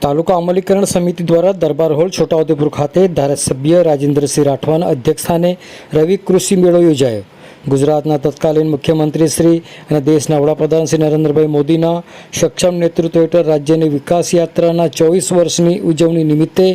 તાલુકા અમલીકરણ સમિતિ દ્વારા દરબાર હોલ છોટાઉદેપુર ખાતે ધારાસભ્ય રાજેન્દ્રસિંહ રાઠવાના અધ્યક્ષસ્થાને રવિ કૃષિ મેળો યોજાયો. ગુજરાતના તત્કાલીન મુખ્યમંત્રી શ્રી અને દેશના વડાપ્રધાન શ્રી નરેન્દ્રભાઈ મોદીના સક્ષમ નેતૃત્વ હેઠળ રાજ્યની વિકાસ યાત્રાના ચોવીસ વર્ષની ઉજવણી નિમિત્તે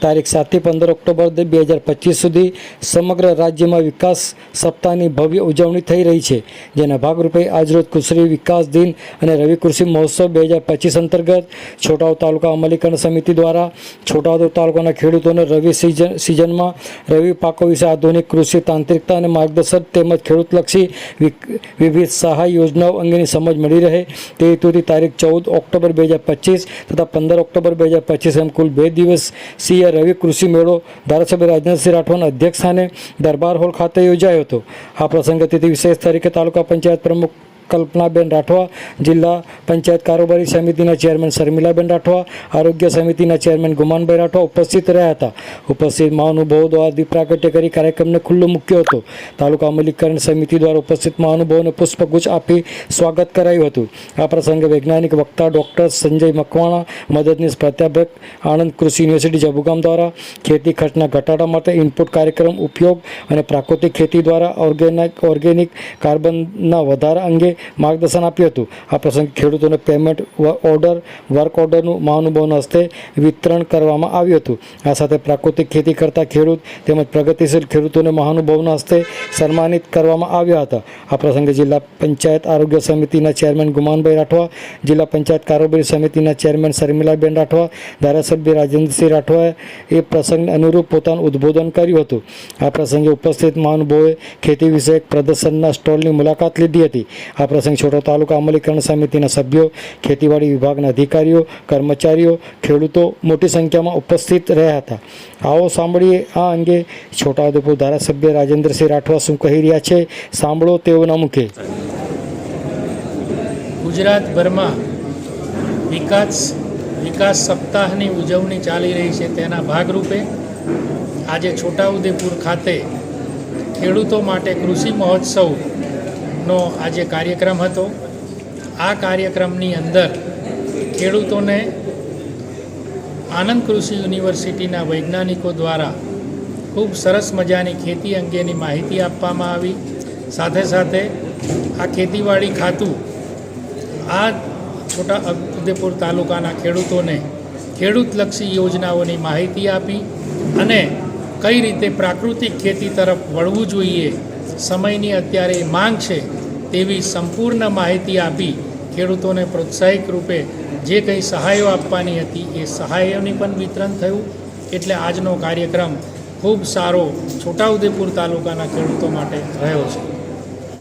તારીખ સાતથી પંદર ઓક્ટોબર બે હજાર પચીસ સુધી સમગ્ર રાજ્યમાં વિકાસ સપ્તાહની ભવ્ય ઉજવણી થઈ રહી છે, જેના ભાગરૂપે આજરોજ કૃષિ વિકાસ દિન અને રવિ કૃષિ મહોત્સવ બે હજાર પચીસ અંતર્ગત છોટાઉ તાલુકા અમલીકરણ સમિતિ દ્વારા છોટાઉદેવ તાલુકાના ખેડૂતોને રવિ સિઝન સિઝનમાં રવિ પાકો વિશે આધુનિક કૃષિ તાંત્રિકતા અને માર્ગદર્શન તેમજ ખેડૂતલક્ષી વિવિધ સહાય યોજનાઓ અંગેની સમજ મળી રહે. તે હેતુથી તારીખ ચૌદ ઓક્ટોબર બે હજાર પચીસ તથા પંદર ઓક્ટોબર બે હજાર પચીસ એમ કુલ બે દિવસ સીએ રવિ કૃષિ મેળો ધારાસભ્ય રાજનાથસિંહ રાઠવાના અધ્યક્ષસ્થાને દરબાર હોલ ખાતે યોજાયો હતો. આ પ્રસંગે તેથી વિશેષ તરીકે તાલુકા પંચાયત પ્રમુખ કલ્પનાબેન રાઠવા, જિલ્લા પંચાયત કારોબારી સમિતિના ચેરમેન શર્મિલાબેન રાઠવા, આરોગ્ય સમિતિના ચેરમેન ગુમાનભાઈ રાઠવા ઉપસ્થિત રહ્યા હતા. ઉપસ્થિત મહાનુભાવો દ્વારા દીપ પ્રાગટ્ય કરી કાર્યક્રમને ખુલ્લો મૂક્યો હતો. તાલુકા અમલીકરણ સમિતિ દ્વારા ઉપસ્થિત મહાનુભાવોને પુષ્પગુચ્છ આપી સ્વાગત કરાયું હતું. આ પ્રસંગે વૈજ્ઞાનિક વક્તા ડૉક્ટર સંજય મકવાણા, મદદનીશ પ્રાધ્યાપક આણંદ કૃષિ યુનિવર્સિટી જબુગામ દ્વારા, ખેતી ખર્ચના ઘટાડા માટે ઇનપુટ કાર્યક્રમ ઉપયોગ અને પ્રાકૃતિક ખેતી દ્વારા ઓર્ગેનિક ઓર્ગેનિક કાર્બનના વધારા અંગે માર્ગદર્શન આપ્યું હતું. આ પ્રસંગે ખેડૂતોને પેમેન્ટ ઓર્ડર વર્ક ઓર્ડરનું મહાનુભાવના હસ્તે વિતરણ કરવામાં આવ્યું હતું. આ સાથે પ્રાકૃતિક ખેતી કરતા ખેડૂત તેમજ પ્રગતિશીલ ખેડૂતોને મહાનુભાવના હસ્તે સન્માનિત કરવામાં આવ્યા હતા. આ પ્રસંગે જિલ્લા પંચાયત આરોગ્ય સમિતિના ચેરમેન ગુમાનભાઈ રાઠવા, જિલ્લા પંચાયત કારોબારી સમિતિના ચેરમેન શર્મિલાબેન રાઠવા, ધારાસભ્ય રાજેન્દ્રસિંહ રાઠવાએ એ પ્રસંગને અનુરૂપ પોતાનું ઉદ્બોધન કર્યું હતું. આ પ્રસંગે ઉપસ્થિત મહાનુભાવોએ ખેતી વિષયક પ્રદર્શનના સ્ટોલની મુલાકાત લીધી હતી. આ પ્રસંગે છોટા તાલુકા અમલીકરણ સમિતિના સભ્યો, ખેતીવાડી વિભાગના અધિકારીઓ, કર્મચારીઓ, ખેડૂતો મોટી સંખ્યામાં ઉપસ્થિત રહ્યા હતા. આવો સાંભળીએ આ અંગે છોટાઉદેપુર ધારાસભ્ય રાજેન્દ્રસિંહ રાઠવા શું કહી રહ્યા છે, સાંભળો તેઓના મુખે. ગુજરાતભરમાં વિકાસ વિકાસ સપ્તાહની ઉજવણી ચાલી રહી છે તેના ભાગરૂપે આજે છોટાઉદેપુર ખાતે ખેડૂતો માટે કૃષિ મહોત્સવનો આજે કાર્યક્રમ હતો, આ કાર્યક્રમની અંદર ખેડૂતોને આનંદ કૃષિ યુનિવર્સિટીના વૈજ્ઞાનિકો દ્વારા ખૂબ સરસ મજાની ખેતી અંગેની માહિતી આપવામાં આવી. સાથે સાથે આ ખેતીવાડી ખાતું આ છોટા ઉદેપુર તાલુકાના ખેડૂતોને ખેડૂતલક્ષી યોજનાઓની માહિતી આપી અને કઈ રીતે પ્રાકૃતિક ખેતી તરફ વળવું જોઈએ, સમયની અત્યારે માંગ છે તેવી સંપૂર્ણ માહિતી આપી ખેડૂતોને પ્રોત્સાહિક રૂપે જે કંઈ સહાયો આપવાની હતી એ સહાયોની પણ વિતરણ થયું. એટલે આજનો કાર્યક્રમ ખૂબ સારો છોટાઉદેપુર તાલુકાના ખેડૂતો માટે રહ્યો છે.